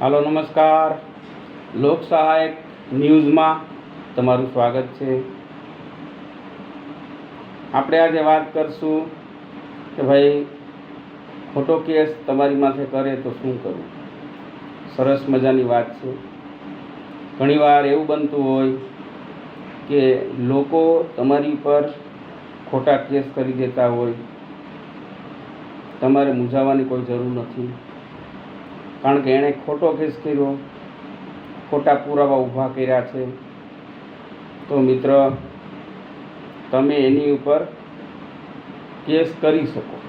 હાલો, નમસ્કાર. લોક સહાયક ન્યૂઝમાં તમારું સ્વાગત છે. આપણે આજે વાત કરશું કે ભાઈ, ખોટો કેસ તમારી માથે કરે તો શું કરવું સરસ મજાની વાત છે. ઘણીવાર એવું બનતું હોય કે લોકો તમારી પર ખોટા કેસ કરી દેતા હોય. તમારે મૂંઝાવાની કોઈ જરૂર નથી. કારણ કે એણે ખોટો કેસ કર્યો, ખોટા પુરાવા ઊભા કર્યા છે. તો મિત્ર, તમે એની ઉપર કેસ કરી શકો.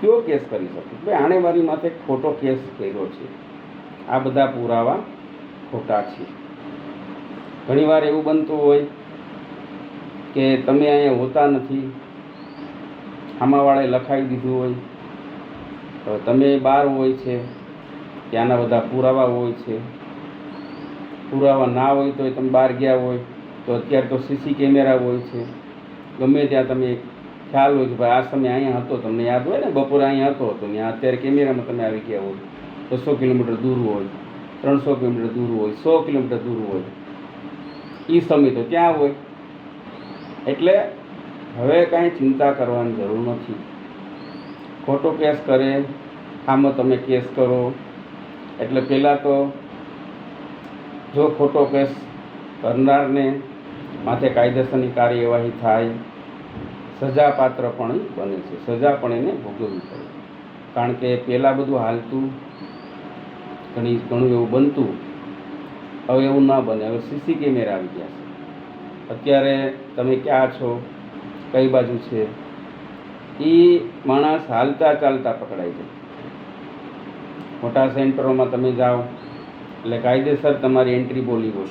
કયો કેસ કરી શકો? ભાઈ આણે મારી માથે ખોટો કેસ કર્યો છે. આ બધા પુરાવા ખોટા છે. ઘણીવાર એવું બનતું હોય કે તમે અહીંયા હોતા નથી આમાવાળાએ લખાવી દીધું હોય તો તમે બહાર હોય છે, ત્યાંના બધા પુરાવા હોય છે, પુરાવા ના હોય તો તમે બહાર ગયા હોય, તો અત્યારે તો સીસી કેમેરા હોય છે. ગમે ત્યાં તમે ખ્યાલ હોય કે ભાઈ આ સમય અહીંયા હતો, તમને યાદ હોય ને, બપોરે અહીંયા હતો, તો ત્યાં અત્યારે કેમેરામાં તમે આવી ગયા હોય. બસો કિલોમીટર દૂર હોય, ત્રણસો કિલોમીટર દૂર હોય, સો કિલોમીટર દૂર હોય. એ સમય તો ત્યાં હોય. એટલે હવે કાંઈ ચિંતા કરવાની જરૂર નથી. ખોટો કેસ કરે, આમાં તમે કેસ કરો. એટલે પહેલાં તો જો ખોટો કેસ કરનારને માથે કાયદેસરની કાર્યવાહી થાય, સજાપાત્ર પણ બને છે. સજા પણ એને ભોગવવી પડે. કારણ કે પહેલાં બધું હાલતું, ઘણી, ઘણું એવું બનતું. હવે એવું ના બને. હવે સીસી કેમેરા આવી ગયા છે. અત્યારે તમે ક્યાં છો? કઈ બાજુ છે? એ માણસ હાલતા ચાલતા પકડાઈ જાય મોટા સેન્ટરોમાં તમે જાઓ, એટલે કાયદેસર તમારી એન્ટ્રી બોલી હોય.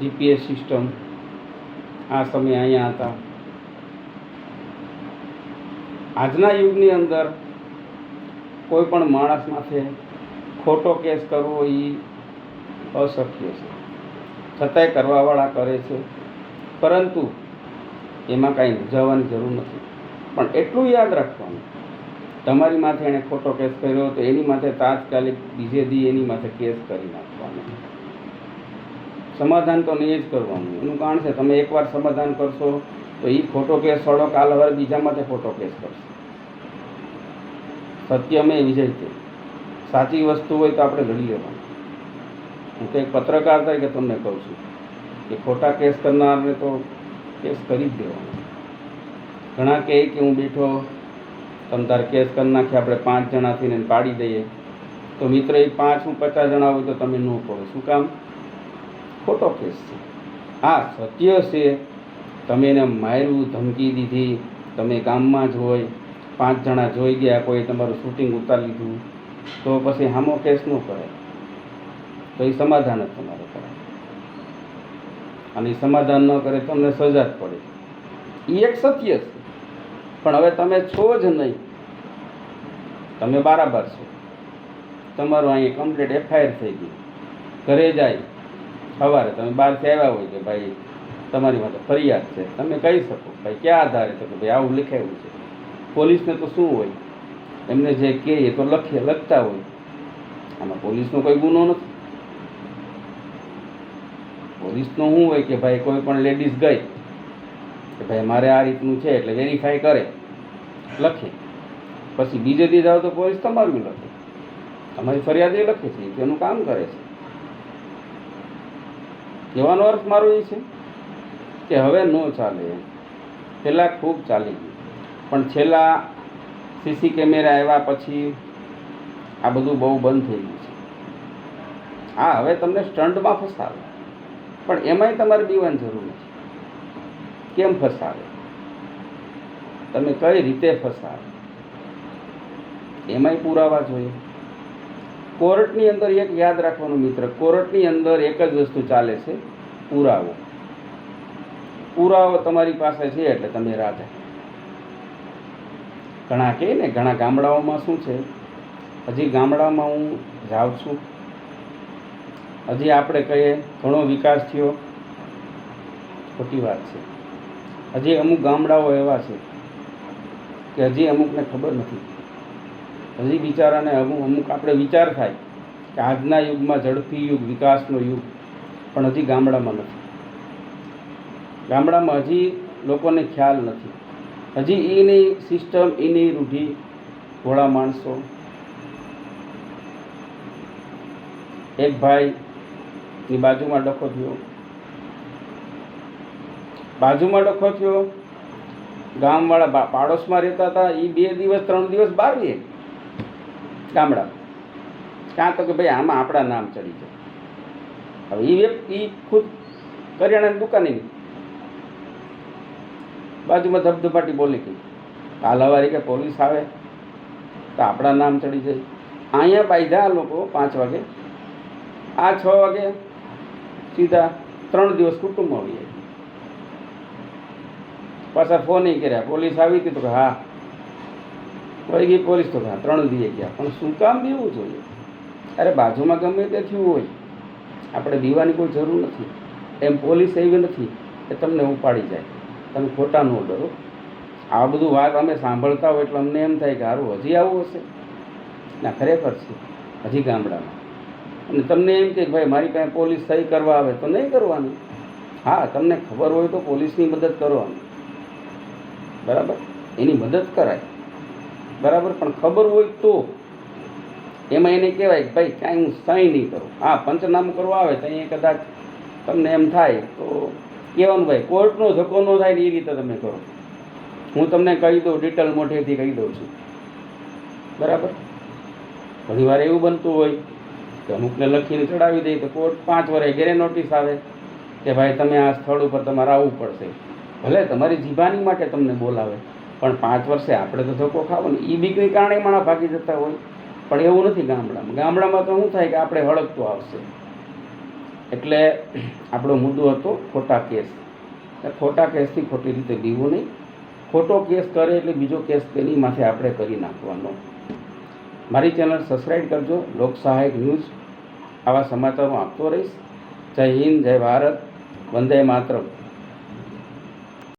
જીપીએસ સિસ્ટમ આ સમય અહીંયા હતા. આજના યુગની અંદર કોઈ પણ માણસ માથે ખોટો કેસ કરવો એ અશક્ય છે. છતાંય કરવાવાળા કરે છે. પરંતુ એમાં કાંઈ મૂંઝાવવાની જરૂર નથી. પણ એટલું યાદ રાખવાનું. તમારી માથે એણે ખોટો કેસ કર્યો તો એની માથે તાત્કાલિક બીજે દી એની માથે કેસ કરી નાખવાનો. સમાધાન તો નહીં જ કરવાનું. એનું કારણ છે તમે એકવાર સમાધાન કરશો તો એ ખોટો કેસ સડો કાલ હવે બીજા માથે ખોટો કેસ કરશે. સત્યમે વિજય છે. સાચી વસ્તુ હોય તો આપણે લડી લેવાનું. હું તો એક પત્રકાર તરીકે તમને કહું છું કે ખોટા કેસ કરનારને તો કેસ કરી જ દેવાનો. ઘણા કહે કે હું બેઠો, તમે તાર કેસ કરી નાખીએ આપણે પાંચ જણાથી ને પાડી દઈએ. તો મિત્ર, એ પાંચ હું પચાસ જણા હોય તો તમે ન પડો શું કામ? ખોટો કેસ છે. આ સત્ય છે. તમે એને માર્યું ધમકી દીધી. તમે ગામમાં જ હોય. પાંચ જણા જોઈ ગયા, કોઈ તમારું શૂટિંગ ઉતારી લીધું. તો પછી હામો કેસ ન કરે તો એ સમાધાન જ તમારે કરે અને સમાધાન ન કરે તમને સજા જ પડે. એ એક સત્ય છે. પણ હવે તમે છો જ નહીં. તમે બરાબર છો. તમારું અહીં કમ્પ્લીટ એફઆઈઆર થઈ ગઈ ઘરે જાય. સવારે તમે બહારથી આવ્યા હોય કે ભાઈ તમારી માટે ફરિયાદ છે. તમે કહી શકો ભાઈ ક્યાં આધારે તો કે ભાઈ આવું લખાયું છે. પોલીસને તો શું હોય? એમને જે કહે એ તો લખે, લખતા હોય. આમાં પોલીસનો કોઈ ગુનો નથી. પોલીસનો શું હોય કે ભાઈ કોઈ પણ લેડીઝ ગઈ. કે ભાઈ મારે આ રીતનું છે એટલે વેરીફાઈ કરે. લખે. પછી બીજે દી જાઓ તો પોલીસ તમારું લખે. તમારી ફરિયાદ એ લખે છે એનું કામ કરે છે. કહેવાનો અર્થ મારો એ છે કે હવે ન ચાલે. પહેલાં ખૂબ ચાલી ગયું. પણ છેલ્લા સીસી કેમેરા આવ્યા પછી આ બધું બહુ બંધ થઈ ગયું છે. હા, હવે તમને સ્ટન્ટમાં ફસાવે. પણ એમાંય તમારે બીવાની જરૂર નથી કેમ ફસાવે? તમે કઈ રીતે ફસાવે? એમાંય પુરાવા જોઈએ. કોર્ટની અંદર એક યાદ રાખવાનું મિત્ર, કોર્ટની અંદર એક જ વસ્તુ ચાલે છે, પુરાવો. પુરાવો તમારી પાસે છે એટલે તમે રાજા. ઘણા કહે ને, ઘણા ગામડાઓમાં શું છે? હજી ગામડામાં હું જાઉં છું. હજી આપણે કહીએ, ઘણો વિકાસ થયો. ખોટી વાત છે. હજી અમુક ગામડાઓ એવા છે કે હજી અમુકને ખબર નથી. હજી બિચારાને અમુક અમુક આપણે વિચાર થાય કે આજના યુગમાં ઝડપી યુગ, વિકાસનો યુગ, પણ હજી ગામડામાં નથી. ગામડામાં હજી લોકોને ખ્યાલ નથી. હજી એની સિસ્ટમ એની રૂઢી ભોળા માણસો. એક ભાઈની બાજુમાં ડખો થયો. બાજુમાં ડખો થયો. ગામવાળા પાડોશમાં રહેતા હતા. એ બે દિવસ, ત્રણ દિવસ બહાર રહે ગામડા. ક્યાં તો કે ભાઈ આમાં આપણા નામ ચડી જાય. હવે એ વ્યક્તિ ખુદ કરિયાણાની દુકાને બાજુમાં ધબધપાટી બોલી ગઈ. કાલાવારી કે પોલીસ આવે તો આપણા નામ ચડી જાય. અહીંયા બાંધ્યા લોકો પાંચ વાગે. આ છ વાગે સીધા ત્રણ દિવસ કુટુંબ આવી જાય. પાછા ફોન નહીં કર્યા. પોલીસ આવી તો કે હા. વળી ગઈ પોલીસ તો હા, ત્રણ દીએ ગયા. પણ શું કામ દેવું જોઈએ? અરે બાજુમાં ગમે તે થયું હોય. આપણે દીવાની કોઈ જરૂર નથી. એમ પોલીસ એવી નથી કે તમને ઉપાડી જાય. તમે ખોટા ન ડરો. આ બધું વાત અમે સાંભળતા હોય એટલે અમને એમ થાય કે સારું હજી આવું હશે? ના, ખરેખર છે. હજી ગામડામાં. અને તમને એમ કે ભાઈ, મારી પાસે પોલીસ સહી કરવા આવે તો નહીં કરવાનું? હા, તમને ખબર હોય તો પોલીસની મદદ કરવાની. બરાબર? એની મદદ કરાય. બરાબર? પણ ખબર હોય તો. એમાં એને કહેવાય કે ભાઈ કાંઈ હું સહી નહીં કરું. હા, પંચનામું કરવા આવે તો અહીંયા કદાચ તમને એમ થાય તો કહેવાનું ભાઈ, કોર્ટનો ધક્કો ન થાય ને એ રીતે તમે કરો. હું તમને કહી દઉં ડિટેલ મોઢેથી કહી દઉં છું. બરાબર? ઘણી વાર એવું બનતું હોય કે અમુકને લખીને ચડાવી દઈએ તો કોર્ટ પાંચ વર્ષે ઘેરે નોટિસ આવે કે ભાઈ તમે આ સ્થળ ઉપર તમારે આવવું પડશે. ભલે તમારી જીભાની માટે તમને બોલાવે પણ પાંચ વર્ષે આપણે તો ધક્કો ખાવો ને એ બીકની કારણે માણા ભાગી જતા હોય. પણ એવું નથી ગામડામાં. ગામડામાં તો શું થાય કે આપણે હળગતું આવશે. એટલે આપણો મુદ્દો હતો ખોટા કેસ. ખોટા કેસથી ખોટી રીતે બીવું નહીં. ખોટો કેસ કરે એટલે બીજો કેસ તેની માથે આપણે કરી નાખવાનો. મારી ચેનલ સબસ્ક્રાઈબ કરજો. લોક સહાયક ન્યૂઝ આવા સમાચારો આપતો રહીશ. જય હિન્દ, જય ભારત. વંદે માતરમ.